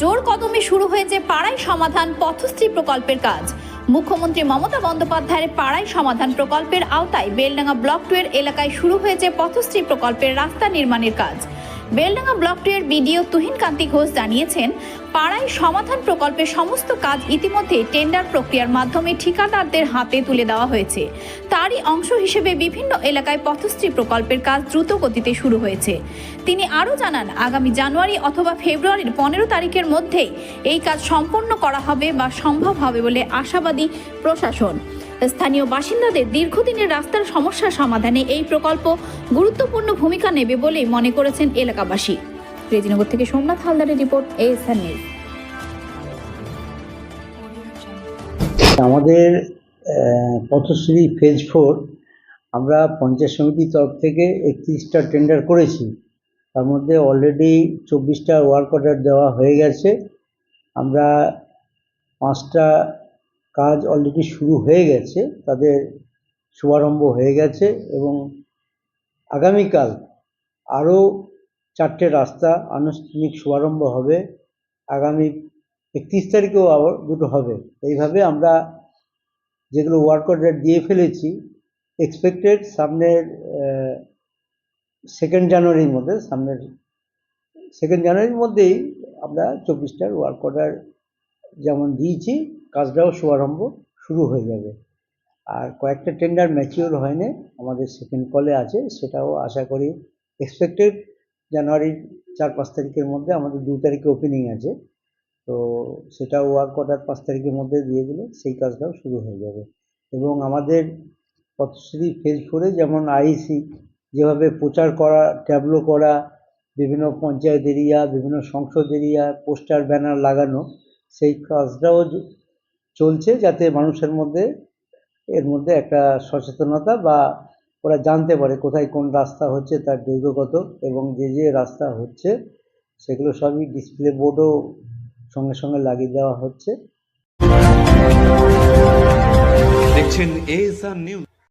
জোর কদমে শুরু হয়েছে পাড়ায় সমাধান পথশ্রী প্রকল্পের কাজ। মুখ্যমন্ত্রী মমতা বন্দ্যোপাধ্যায়ের পাড়ায় সমাধান প্রকল্পের আওতায় বেলডাঙ্গা ব্লক টু এর এলাকায় শুরু হয়েছে পথশ্রী প্রকল্পের রাস্তা নির্মাণের কাজ। বেলডাঙ্গা ব্লক টু এর বিডিও তুহিন কান্তি ঘোষ জানিয়েছেন, পাড়ায় সমাধান প্রকল্পের সমস্ত কাজ ইতিমধ্যে টেন্ডার প্রক্রিয়ার মাধ্যমে ঠিকাদারদের হাতে তুলে দেওয়া হয়েছে। তারই অংশ হিসেবে বিভিন্ন এলাকায় পথশ্রী প্রকল্পের কাজ দ্রুত গতিতে শুরু হয়েছে। তিনি আরও জানান, আগামী জানুয়ারি অথবা ফেব্রুয়ারির পনেরো তারিখের মধ্যেই এই কাজ সম্পন্ন করা হবে বা সম্ভব হবে বলে আশাবাদী প্রশাসন। স্থানীয় বাসিন্দাদের দীর্ঘদিনের রাস্তার সমস্যার সমাধানে এই প্রকল্প গুরুত্বপূর্ণ ভূমিকা নেবে বলেই মনে করেছেন এলাকাবাসী। রেজিনগর থেকে সোমনাথ হালদারের রিপোর্ট এএসএন নিউজ আমাদের পথশ্রী ফেজ ফোর আমরা পঞ্চায়েত সমিতির তরফ থেকে একত্রিশটা টেন্ডার করেছি। তার মধ্যে অলরেডি চব্বিশটা ওয়ার্ক অর্ডার দেওয়া হয়ে গেছে। আমরা পাঁচটা কাজ অলরেডি শুরু হয়ে গেছে, তাদের শুভারম্ভ হয়ে গেছে এবং আগামীকাল আরও চারটে রাস্তা আনুষ্ঠানিক শুভারম্ভ হবে। আগামী একত্রিশ তারিখেও আবার দুটো হবে। এইভাবে আমরা যেগুলো ওয়ার্ক অর্ডার দিয়ে ফেলেছি এক্সপেক্টেড সামনের সেকেন্ড জানুয়ারির মধ্যে, সামনের সেকেন্ড জানুয়ারির মধ্যেই আমরা চব্বিশটার ওয়ার্ক অর্ডার যেমন দিয়েছি কাজটাও শুভারম্ভ শুরু হয়ে যাবে। আর কয়েকটা টেন্ডার ম্যাচিওর হয়নি, আমাদের সেকেন্ড কলে আছে, সেটাও আশা করি এক্সপেক্টেড জানুয়ারির চার পাঁচ তারিখের মধ্যে আমাদের দু তারিখে ওপেনিং আছে। তো সেটা ওয়ার্ক অর্ডার পাঁচ তারিখের মধ্যে দিয়ে দিলে সেই কাজটাও শুরু হয়ে যাবে। এবং আমাদের পথশ্রী ফেজ ফোরে যেমন আইসি যেভাবে প্রচার করা ট্যাবলো করা, বিভিন্ন পঞ্চায়েত এরিয়া বিভিন্ন সংসদ এরিয়া পোস্টার ব্যানার লাগানো, সেই কাজটাও চলছে যাতে মানুষের মধ্যে, এর মধ্যে একটা সচেতনতা বা ওরা জানতে পারে কোথায় কোন রাস্তা হচ্ছে তার দৈর্ঘ্যগত এবং যে যে রাস্তা হচ্ছে সেগুলো সবই ডিসপ্লে বোর্ডও সঙ্গে সঙ্গে লাগিয়ে দেওয়া হচ্ছে। দেখছেন এ নিউজ